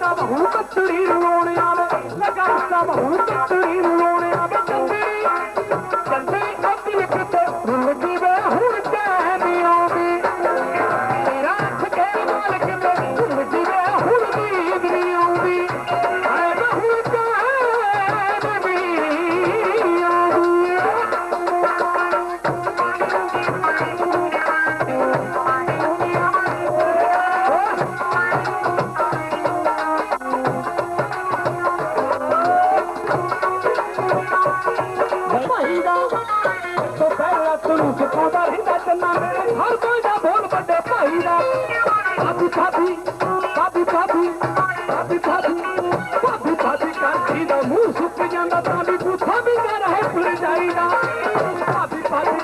ਕਰਤਾ ਬਹੂ ਕਛੜੀ ਰੋਣ ਆਵੇ। ਲਗਾ ਕਰਤਾ ਬਹੂ ਕਛੜੀ ਰੋਣ ਭਾਈ ਪਹਿਲਾਂ ਤੈਨੂੰ ਸਿਖਾਉਂਦਾ ਰਹਿੰਦਾ ਚੰਨਾ ਮੇਰੇ ਹਰ ਕੋਈ ਦਾ ਬੋਲ ਵੱਡੇ ਭਾਈ ਦਾ। ਭਾਬੀ ਭਾਬੀ ਭਾਬੀ ਭਾਬੀ ਭਾਬੀ ਭਾਬੀ ਭਾਬੀ ਭਾਬੀ ਕਰਦੀ ਦਾ ਮੂੰਹ ਸੁੱਕ ਜਾਂਦਾ ਤਾਂ ਵੀ ਬੂਥਾ ਵੀ ਨਾ ਰਹੇ ਪੁਰ ਜਾਈਦਾ। ਭਾਬੀ ਭਾਬੀ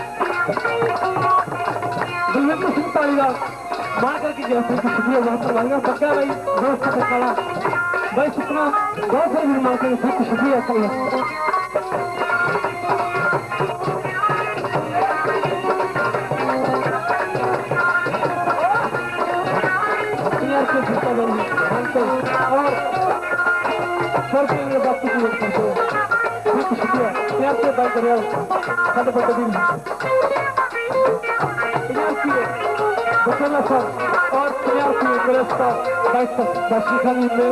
ਦੁਲਨ ਨੂੰ ਸੰਤਾਲੀ ਦਾ ਮਾਰ ਕਰਕੇ ਗਿਆ ਫਿਰ ਸੁਖੀ ਉਹ ਬਹੁਤ ਵਾਲੀਆਂ ਪੱਕਾ ਬਈ, ਦੋਸਤ ਪੱਕਾ ਬਈ ਸੁਖਣਾ ਬਹੁਤ ਸਾਰੇ ਮਾਰ ਕੇ ਸੁਖ ਸੁਖੀ ਅਕਲ और सर के लिए बात की تھري اپے پاي ڪريو سڏ پٽي ڏينھن يا کي بچل سان ۽ سريو کي ڪرستا سڏ سشي خاني مير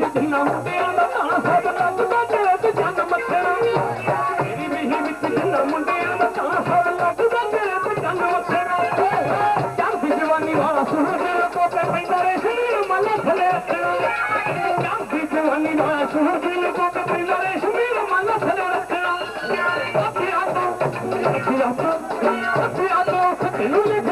ਜਨਮ ਤੇਰਾ ਦਾ ਤਾਂ ਸਭ ਲੱਭ ਦਾ ਜਲਦ ਜਨਮ ਤੇਰਾ ਤੇਰੀ ਮਿਹੀ ਵਿੱਚ ਜਨਮ ਮੁੰਡਿਆਂ ਦਾ ਤਾਂ ਸਭ ਲੱਭ ਦਾ ਜਲਦ ਜਨਮ ਤੇਰਾ ਚੜ੍ਹਦੀ ਜਵਾਨੀ ਵਾਲਾ ਸੂਰਜ ਦੇ ਕੋਟੇ ਪੈਂਦਾ ਰੇ ਸ਼ਮੀਰ ਮੱਲੇ ਥਲੇ ਰੱਖਣਾ ਚੜ੍ਹਦੀ ਜਵਾਨੀ ਵਾਲਾ ਸੂਰਜ ਦੇ ਕੋਟੇ ਪੈਂਦਾ ਰੇ ਸ਼ਮੀਰ ਮੱਲੇ ਥਲੇ ਰੱਖਣਾ ਸੱਚਿਆ ਤੋਂ ਸੱਚਿਆ ਤੋਂ ਸੱਚਿਆ ਤੋਂ ਸੱਚਿਆ ਤੋਂ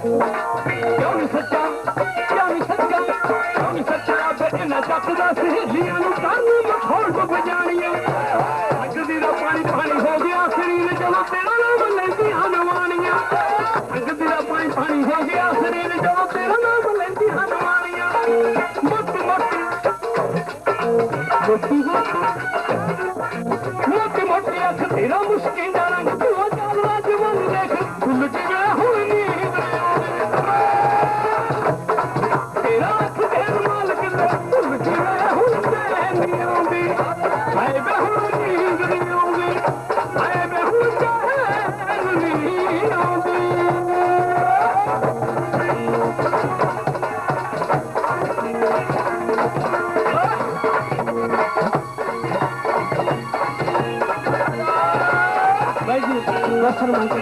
ਕਿਉਂ ਨਹੀਂ ਸੱਚਾ ਕਿਉਂ ਨਹੀਂ ਸੱਚਾ ਕਿਉਂ ਨਹੀਂ ਸੱਚਾ ਰੱਬ ਇਹਨਾਂ ਚੱਕਦਾ ਸੁਹੇਲੀਆਂ ਨੂੰ ਕਰਨ ਮਖੌਲ ਡੁੱਬ ਜਾਣੀਆਂ ਅੱਗਦੀ ਦਾ ਪਾਣੀ ਪਾਣੀ ਹੋ ਗਿਆ ਸਰੀਰ ਜਦੋਂ ਤੇਰਾ ਨਾਮ ਲੈਂਦੀਆਂ ਨਵਾਣੀਆਂ ਅੱਗਦੀ ਦਾ ਪਾਣੀ ਪਾਣੀ ਹੋ ਗਿਆ ਸਰੀਰ ਜਦੋਂ ਤੇਰਾ ਨਾਮ ਲੈਂਦੀਆਂ ਨਵਾਣੀਆਂ ਮੁੱਤ ਮੁੱਤ ਮੋਟੀ ਮੋਟੀ ਮੋਟੀ ਅੱਖ ਤੇਰਾ ਮੁਸ਼ਕਿਲ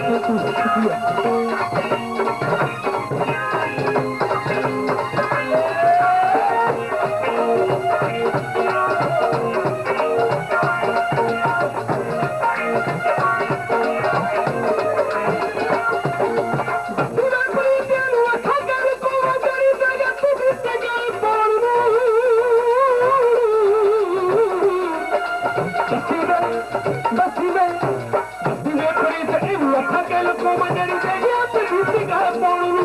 پتہ نوں پي تنو ਇਹ ਅੱਖਾਂ ਕੇ ਲਕੋ ਮੰਡੜੀ ਤੇ ਗਿਆ ਤੇ ਪਾਉਣ ਨੂੰ।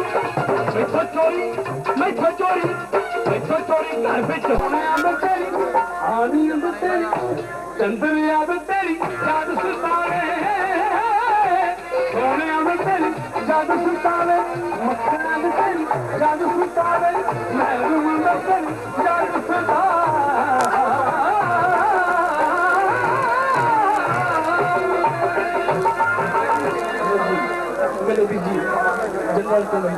ਮੈਥੋਂ ਚੋਰੀ ਮੈਥੋਂ ਚੋਰੀ ਮੈਥੋਂ ਚੋਰੀ ਘਰ ਵਿੱਚ ਹੋਣਾ ਮੈਂ ਤੇਰੀ ਆਣੀ ਅੰਦ ਤੇਰੀ ਚੰਦਰ ਯਾਦ ਤੇਰੀ ਯਾਦ ਸੁਤਾਵੇ। ਸੋਹਣਿਆਂ ਦੇ ਤੇਰੀ ਜਦ ਸੁਤਾਵੇ। ਮੱਖਣਾ ਦੇ ਤੇਰੀ ਜਦ ਸੁਤਾਵੇ। ਮਹਿਰੂਮ ਦੇ ਤੇਰੀ ਜਦ ਸੁਤਾਵੇ